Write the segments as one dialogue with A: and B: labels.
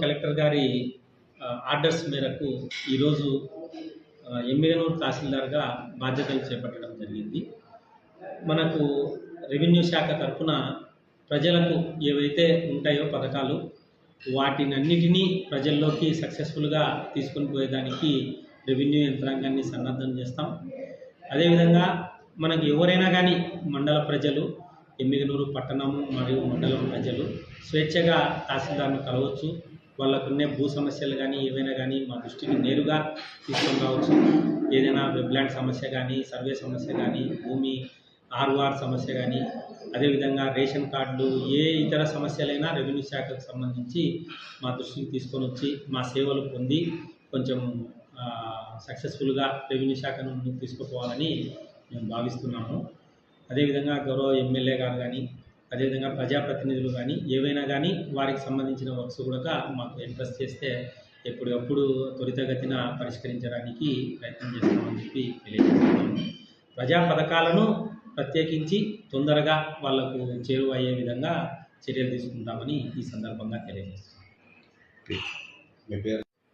A: Collector గారి orders మేరకు ఈరోజు ఆ, ఎమ్మిగనూరు తహసీల్దార్గా బాధ్యతలు చేపట్టడం జరిగింది. మనకు రెవెన్యూ శాఖ తరఫున ప్రజలకు ఏవైతే ఉంటాయో పథకాలు వాటినన్నిటినీ ప్రజల్లోకి సక్సెస్ఫుల్గా తీసుకొని పోయేదానికి రెవెన్యూ యంత్రాంగాన్ని సన్నద్ధం చేస్తాం. అదేవిధంగా మనకు ఎవరైనా కానీ మండల ప్రజలు ఎమ్మిగనూరు పట్టణము మరియు మండలం ప్రజలు స్వేచ్ఛగా తహసీల్దార్ను కలవచ్చు. వాళ్ళకున్నే భూ సమస్యలు కానీ ఏవైనా కానీ మా దృష్టికి నేరుగా తీసుకొని రావచ్చు. ఏదైనా వెబ్లాండ్ సమస్య కానీ సర్వే సమస్య కానీ భూమి ఆర్ఓఆర్ సమస్య కానీ అదేవిధంగా రేషన్ కార్డులు ఏ ఇతర సమస్యలైనా రెవెన్యూ శాఖకు సంబంధించి మా దృష్టికి తీసుకొని వచ్చి మా సేవలు పొంది కొంచెం సక్సెస్ఫుల్గా రెవెన్యూ శాఖను ముందుకు తీసుకుపోవాలని మేము భావిస్తున్నాము. అదేవిధంగా గౌరవ ఎమ్మెల్యే గారు కానీ అదేవిధంగా ప్రజాప్రతినిధులు కానీ ఏవైనా కానీ వారికి సంబంధించిన వర్క్స్ కూడా మాకు ఇంట్రెస్ట్ చేస్తే ఎప్పటికప్పుడు త్వరితగతిన పరిష్కరించడానికి ప్రయత్నం చేస్తామని చెప్పి తెలియజేస్తున్నాము. ప్రజా పథకాలను ప్రత్యేకించి తొందరగా వాళ్ళకు చేరువ అయ్యే విధంగా చర్యలు తీసుకుంటామని ఈ సందర్భంగా తెలియజేస్తున్నాం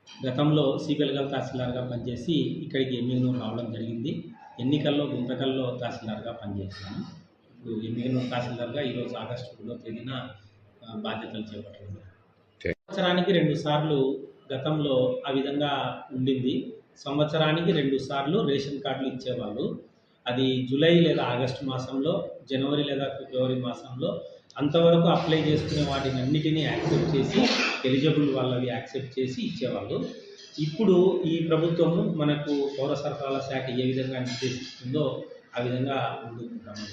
A: గతంలో సిబిఎల్గల్ తహసీల్దార్గా పనిచేసి ఇక్కడికి ఎమ్మిగనూరు రావడం జరిగింది. ఎన్నికల్లో గుంతకల్లో తహసీల్దార్గా పనిచేశాను ఇప్పుడు ఎమ్మిగనూరు తహసీల్దార్గా ఈరోజు ఆగస్టు రెండో తేదీన బాధ్యతలు చేపట్టడం సంవత్సరానికి రెండు సార్లు గతంలో ఆ విధంగా ఉండింది. సంవత్సరానికి రెండు సార్లు రేషన్ కార్డులు ఇచ్చేవాళ్ళు. అది జూలై లేదా ఆగస్టు మాసంలో జనవరి లేదా ఫిబ్రవరి మాసంలో అంతవరకు అప్లై చేసుకునే వాటిని అన్నిటినీ యాక్సెప్ట్ చేసి ఎలిజిబుల్ వాళ్ళవి యాక్సెప్ట్ చేసి ఇచ్చేవాళ్ళు. ఇప్పుడు ఈ ప్రభుత్వము మనకు పౌర సరఫరాల శాఖ ఏ విధంగా నిర్దేశిస్తుందో ఆ విధంగా ముందుకుంటాము